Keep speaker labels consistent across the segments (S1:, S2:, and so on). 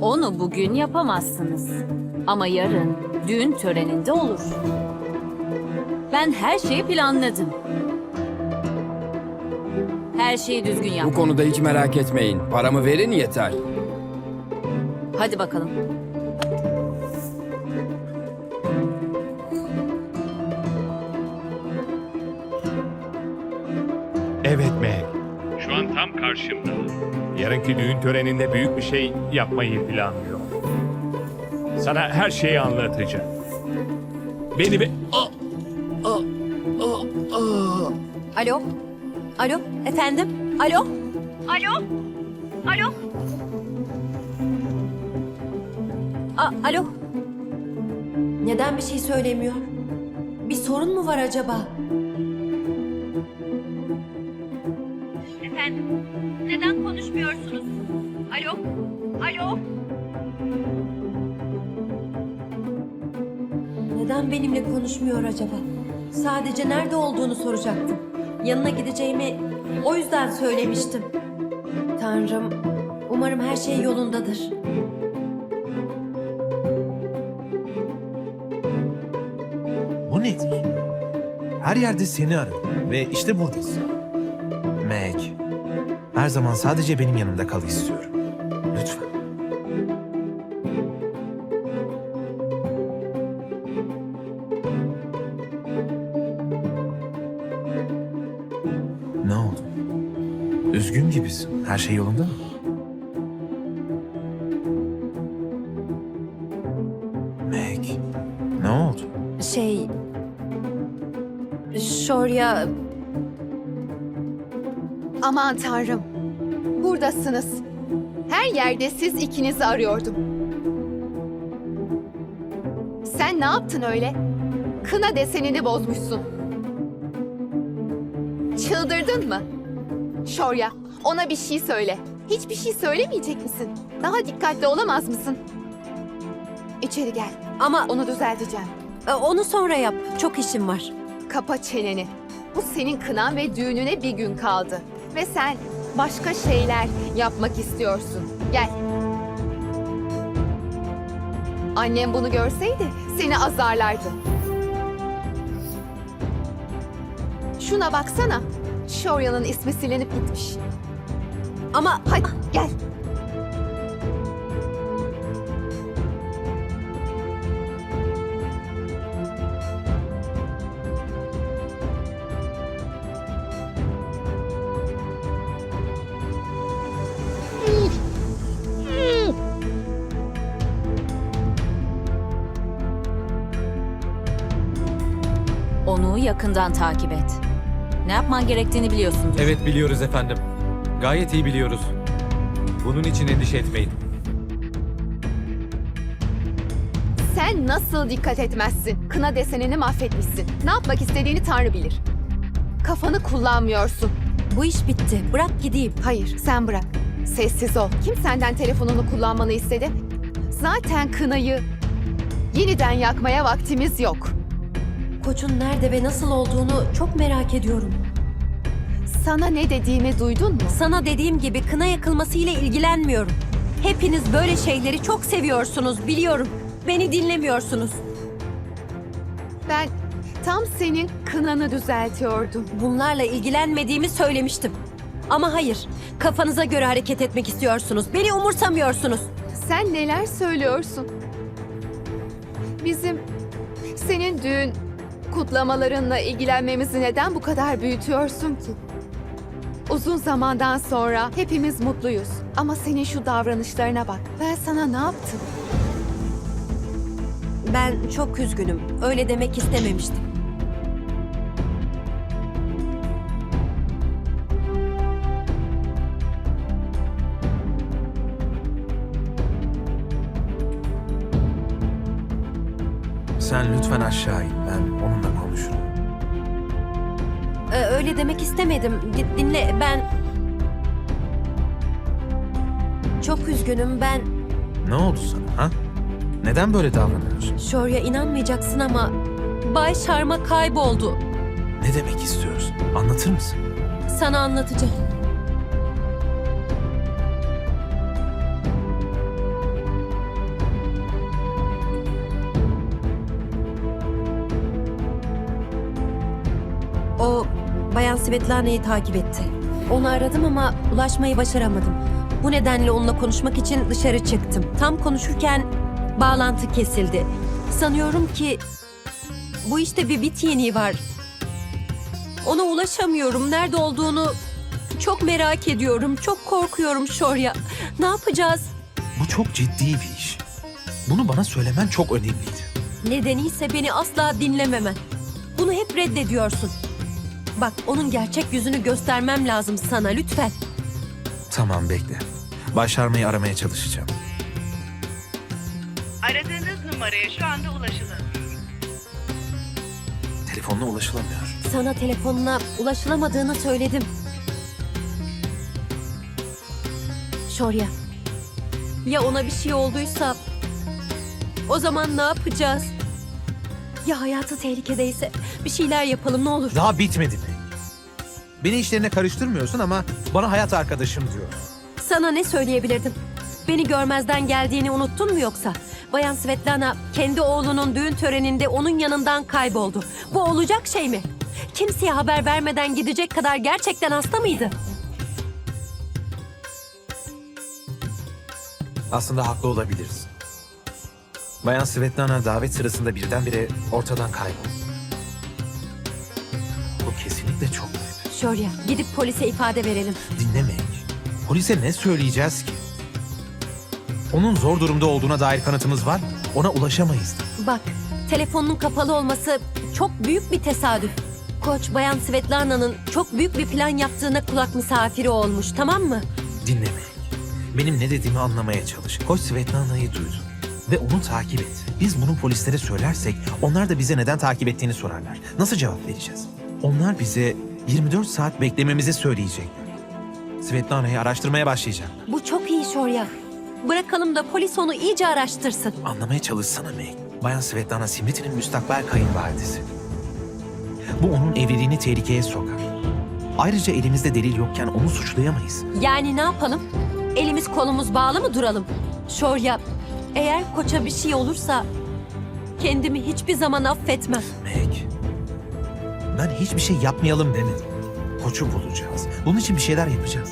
S1: Onu bugün yapamazsınız. Ama yarın düğün töreninde olur. Ben her şeyi planladım. Her şeyi düzgün
S2: Bu
S1: yap.
S2: konuda hiç merak etmeyin. Paramı verin yeter.
S1: Hadi bakalım.
S3: Evet Meg.
S4: Şu an tam karşımda.
S3: Yarınki düğün töreninde büyük bir şey yapmayı planlıyor. Sana her şeyi anlatacağım. Beni be... Ah! Ah! Ah! Ah!
S5: Alo? Alo? Efendim? Alo? Alo? Alo? A alo? Neden bir şey söylemiyor? Bir sorun mu var acaba?
S6: Alo, alo.
S5: Neden benimle konuşmuyor acaba? Sadece nerede olduğunu soracaktım. Yanına gideceğimi o yüzden söylemiştim. Tanrım, umarım her şey yolundadır.
S7: Bu nedir? Her yerde seni aradım ve işte buradasın. Meg, her zaman sadece benim yanımda kal istiyorum. Ne oldu? Üzgün gibisin. Her şey yolunda mı? Meg, ne oldu?
S5: Şey... Şorya...
S8: Aman tanrım. Buradasınız. Her yerde siz ikinizi arıyordum. Sen ne yaptın öyle? Kına desenini bozmuşsun. Çıldırdın mı? Şorya, ona bir şey söyle. Hiçbir şey söylemeyecek misin? Daha dikkatli olamaz mısın? İçeri gel.
S5: Ama
S8: Onu düzelteceğim.
S5: e, onu sonra yap. Çok işim var.
S8: Kapa çeneni. Bu senin kınan ve düğününe bir gün kaldı. Ve sen başka şeyler yapmak istiyorsun. Gel. Annem bunu görseydi seni azarlardı. Şuna baksana. Shorya'nın ismi silinip gitmiş.
S5: Ama
S8: Hadi gel.
S1: Onu yakından takip et. Ne yapman gerektiğini biliyorsundur.
S9: Evet biliyoruz efendim. Gayet iyi biliyoruz. Bunun için endişe etmeyin.
S8: Sen nasıl dikkat etmezsin? Kına desenini mahvetmişsin. Ne yapmak istediğini Tanrı bilir. Kafanı kullanmıyorsun.
S5: bu iş bitti. Bırak gideyim.
S8: Hayır, sen bırak. Sessiz ol. Kim senden telefonunu kullanmanı istedi? Zaten kınayı yeniden yakmaya vaktimiz yok.
S5: Koçun nerede ve nasıl olduğunu çok merak ediyorum.
S8: Sana ne dediğimi duydun mu?
S5: Sana dediğim gibi kına yakılması ile ilgilenmiyorum. Hepiniz böyle şeyleri çok seviyorsunuz biliyorum. Beni dinlemiyorsunuz.
S8: Ben tam senin kınanı düzeltiyordum.
S5: Bunlarla ilgilenmediğimi söylemiştim. Ama hayır, kafanıza göre hareket etmek istiyorsunuz. Beni umursamıyorsunuz.
S8: Sen neler söylüyorsun? Bizim senin düğün kutlamalarınla ilgilenmemizi neden bu kadar büyütüyorsun ki? Uzun zamandan sonra hepimiz mutluyuz. Ama senin şu davranışlarına bak. Ben sana ne yaptım?
S5: Ben çok üzgünüm. Öyle demek istememiştim.
S7: Sen lütfen aşağı in. Ben onunla konuşurum.
S5: Ee, öyle demek istemedim. Di- dinle ben... Çok üzgünüm ben...
S7: Ne oldu sana ha? Neden böyle davranıyorsun?
S5: Şorya inanmayacaksın ama... Bay Sharma kayboldu.
S7: Ne demek istiyorsun? Anlatır mısın?
S5: Sana anlatacağım. Svetlana'yı takip etti. Onu aradım ama ulaşmayı başaramadım. Bu nedenle onunla konuşmak için dışarı çıktım. Tam konuşurken bağlantı kesildi. Sanıyorum ki bu işte bir bit yeniği var. Ona ulaşamıyorum. Nerede olduğunu çok merak ediyorum. Çok korkuyorum Şorya. Ne yapacağız?
S7: Bu çok ciddi bir iş. Bunu bana söylemen çok önemliydi.
S5: Nedeniyse beni asla dinlememen. Bunu hep reddediyorsun. Bak onun gerçek yüzünü göstermem lazım sana lütfen.
S7: Tamam bekle. Başarmayı aramaya çalışacağım.
S6: Aradığınız numaraya şu anda ulaşılamıyor.
S7: Telefonla ulaşılamıyor.
S5: Sana telefonuna ulaşılamadığını söyledim. Şorya. Ya ona bir şey olduysa o zaman ne yapacağız? Ya hayatı tehlikedeyse bir şeyler yapalım ne olur.
S7: Daha bitmedi mi? Beni işlerine karıştırmıyorsun ama bana hayat arkadaşım diyor.
S5: Sana ne söyleyebilirdim? Beni görmezden geldiğini unuttun mu yoksa? Bayan Svetlana kendi oğlunun düğün töreninde onun yanından kayboldu. Bu olacak şey mi? Kimseye haber vermeden gidecek kadar gerçekten hasta mıydı?
S7: Aslında haklı olabiliriz. Bayan Svetlana davet sırasında birdenbire ortadan kayboldu. Bu kesinlikle çok büyük.
S5: Şorya gidip polise ifade verelim.
S7: Dinlemeyin. Polise ne söyleyeceğiz ki? Onun zor durumda olduğuna dair kanıtımız var? Ona ulaşamayız.
S5: Bak telefonun kapalı olması çok büyük bir tesadüf. Koç Bayan Svetlana'nın çok büyük bir plan yaptığına kulak misafiri olmuş tamam mı?
S7: Dinlemeyin. Benim ne dediğimi anlamaya çalış. Koç Svetlana'yı duydu. Ve onu takip et. Biz bunu polislere söylersek onlar da bize neden takip ettiğini sorarlar. Nasıl cevap vereceğiz? Onlar bize 24 saat beklememizi söyleyecekler. Svetlana'yı araştırmaya başlayacak.
S5: Bu çok iyi Şorya. Bırakalım da polis onu iyice araştırsın.
S7: Anlamaya çalışsana Meg. Bayan Svetlana Simriti'nin müstakbel kayınvalidesi. Bu onun evliliğini tehlikeye sokar. Ayrıca elimizde delil yokken onu suçlayamayız.
S5: Yani ne yapalım? Elimiz kolumuz bağlı mı duralım? Şorya, eğer koça bir şey olursa kendimi hiçbir zaman affetmem.
S7: Meg, ben hiçbir şey yapmayalım demedim. Koçu bulacağız. Bunun için bir şeyler yapacağız.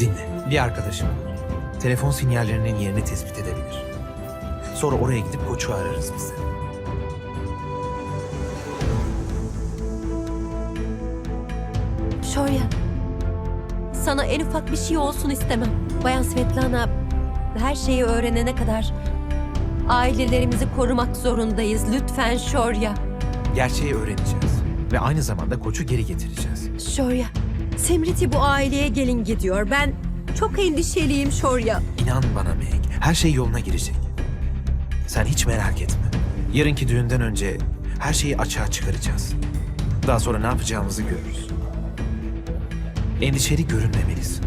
S7: Dinle, bir arkadaşım telefon sinyallerinin yerini tespit edebilir. Sonra oraya gidip koçu ararız biz de.
S5: Şorya, sana en ufak bir şey olsun istemem. Bayan Svetlana her şeyi öğrenene kadar ailelerimizi korumak zorundayız. Lütfen Şorya.
S7: Gerçeği öğreneceğiz ve aynı zamanda koçu geri getireceğiz.
S5: Şorya, Semriti bu aileye gelin gidiyor. Ben çok endişeliyim Şorya.
S7: İnan bana Meg, her şey yoluna girecek. Sen hiç merak etme. Yarınki düğünden önce her şeyi açığa çıkaracağız. Daha sonra ne yapacağımızı görürüz. Endişeli görünmemelisin.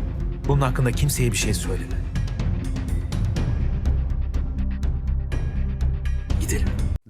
S7: Bunun hakkında kimseye bir şey söyleme.